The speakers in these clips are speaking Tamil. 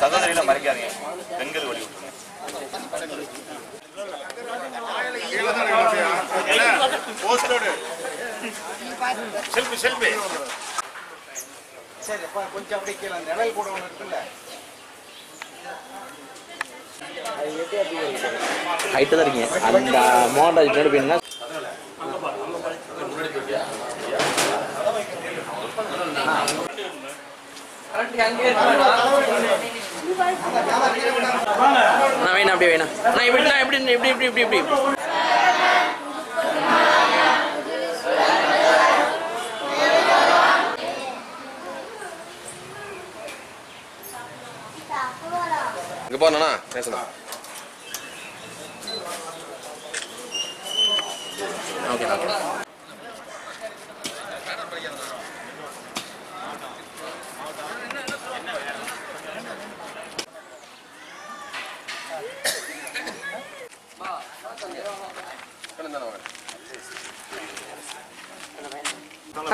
சகோதரியில மறைக்காதீங்க. பெண்கள் வழி செல்ஃபி செல்ஃபி சரி கொஞ்சம் அப்படியே கீழே நிழல் கூட ஒன்று இருக்குல்ல ஹைட்டு தான் இருக்கீங்க. அந்த மோகன்ராஜ் பின்னாடி போயிருந்தா வேணா அப்படியே வேணா. நான் இப்படி நான் இப்படி இப்படி இப்படி இப்படி இப்படி. இங்க போனா பேசலாம் ஓகே ஓகே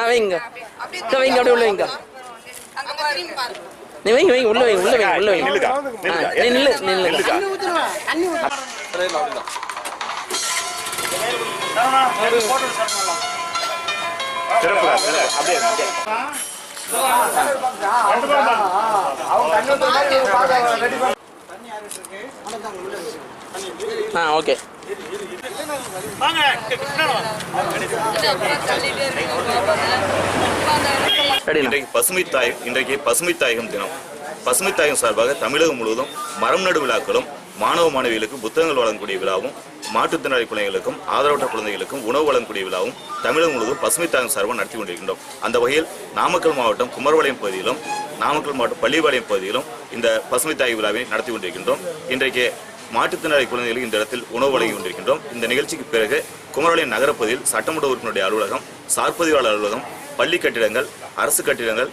வைங்க. வைங்க அப்படியே உள்ள வைங்க. நீ வைங்க வைங்க உள்ள வைங்க உள்ள வைங்க உள்ள வைங்க. நீ நில்லு நில்லு. அப்படியே ஆ ஓகே. இன்றைக்கு பசுமை தாய் இன்றைக்கு பசுமை தாயகம் தினம். பசுமை தாயகம் சார்பாக தமிழகம் முழுவதும் மரம் நடு விழாக்களும் மாணவ மாணவிகளுக்கு புத்தகங்கள் வழங்கக்கூடிய விழாவும் மாற்றுத்திறனாளி குழந்தைகளுக்கும் ஆதரவற்ற குழந்தைகளுக்கும் உணவு வழங்கக்கூடிய விழாவும் தமிழகம் முழுவதும் பசுமை தாயகம் சார்பாக நடத்தி கொண்டிருக்கின்றோம். அந்த வகையில் நாமக்கல் மாவட்டம் குமரபாளையம் பகுதியிலும் நாமக்கல் மாவட்டம் பள்ளிபாளையம் பகுதியிலும் இந்த பசுமை தாய் விழாவை நடத்தி கொண்டிருக்கின்றோம். இன்றைக்கு மாற்றுத்திறனாளி குழந்தைகளுக்கு இந்த இடத்தில் உணவு வழங்கி கொண்டிருக்கின்றோம். இந்த நிகழ்ச்சிக்கு பிறகு குமரபாளையம் நகரப்பகுதியில் சட்டமன்ற உறுப்பினருடைய அலுவலகம் சார்பதிவாளர் அலுவலகம் பள்ளி கட்டிடங்கள் அரசு கட்டிடங்கள்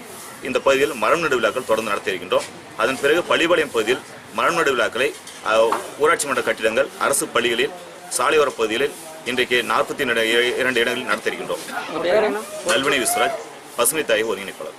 இந்த பகுதியில் மரம் நடு விழாக்கள் தொடர்ந்து நடத்தி இருக்கின்றோம். அதன் பிறகு பள்ளிபாளையம் பகுதியில் மரம் நடு விழாக்களை ஊராட்சி மன்ற கட்டிடங்கள் அரசு பள்ளிகளில் சாலையோர பகுதிகளில் இன்றைக்கு நாற்பத்தி இரண்டு இடங்களில் நடத்தி இருக்கின்றோம் நல்வினை விஸ்வராஜ் பசுமை தாய் ஒருங்கிணைப்பாளர்.